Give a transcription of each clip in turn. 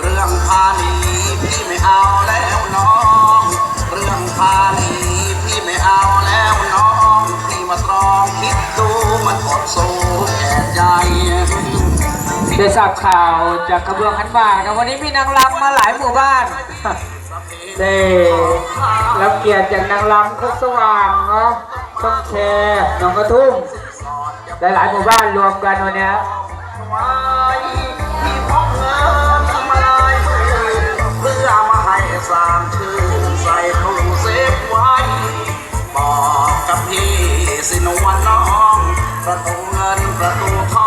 เรื่องพาณีพี่ไม่เอาแล้วน้อง เรื่องพาณีพี่ไม่เอาแล้วน้องพี่มาตรองคิดดูมันอดสู้แก่ใจได้ทราบข่าวจากกระเบื้องขันหมากนะวันนี้มีนางรำมาหลายหมู่บ้านได้รับเกียรติจากนางรำคุกสว่างเนาะช่องแชร์หนองกระทุ่มหลายๆหมู่บ้านรวมกันวันนี้ ประตู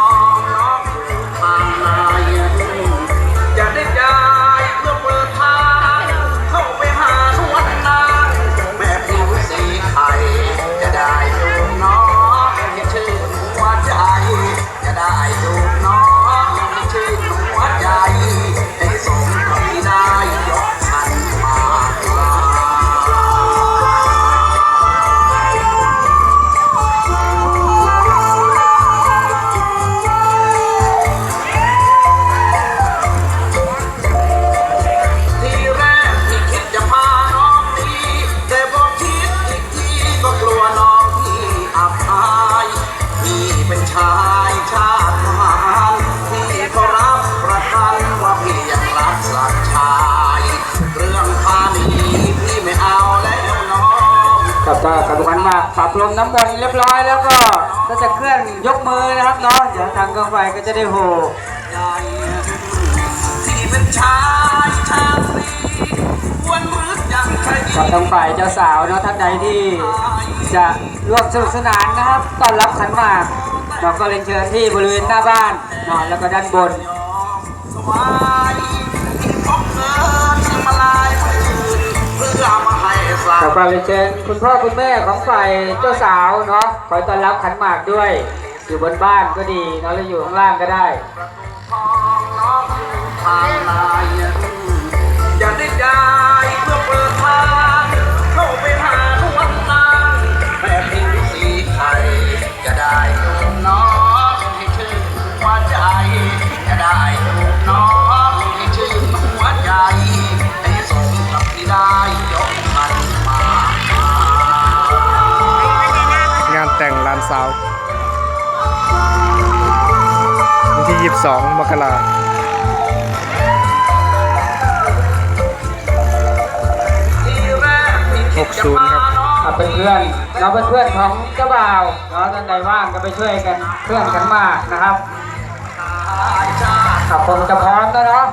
ชายชาติทหารพี่ก็รับประกันว่าพี่ยังรักสักชาย เรื่องพาหนีพี่ไม่เอาแล้วน้องกับก็กระเบื้องขันหมากปรับลมน้ำมนต์เรียบร้อยแล้วก็ก็จะเคลื่อนยกมือนะครับเนาะเดี๋ยวทางกองไฟก็จะได้โหใจที่เป็นชายชาตรีควรรึกยังใครกับทางฝ่ายเจ้าสาวเนาะท่านใดที่จะร่วมสนุกสนานนะครับต้อนรับขันหมาก เราก็เรียนเชิญที่บริเวณหน้าบ้านเนาะแล้วก็ด้านบนสวายที่พบเงินมาลายมือเพื่อมาให้สาขอวความเรียนเชิญคุณพ่อคุณแม่ของฝ่ายเจ้าสาวเนาะคอยต้อนรับขันหมากด้วย อยู่บนบ้านก็ดีเนาะแล้วอยู่ข้างล่างก็ได้ สาววันที่ 22 มกราคม60ครับครับเป็นเพื่อนเราเป็นเพื่อนของเจ้าบ่าวเนาะท่านใดว่างก็ไปช่วยกันเพื่อนขันมากนะครับขับคงจะพร้อมแล้วเนาะ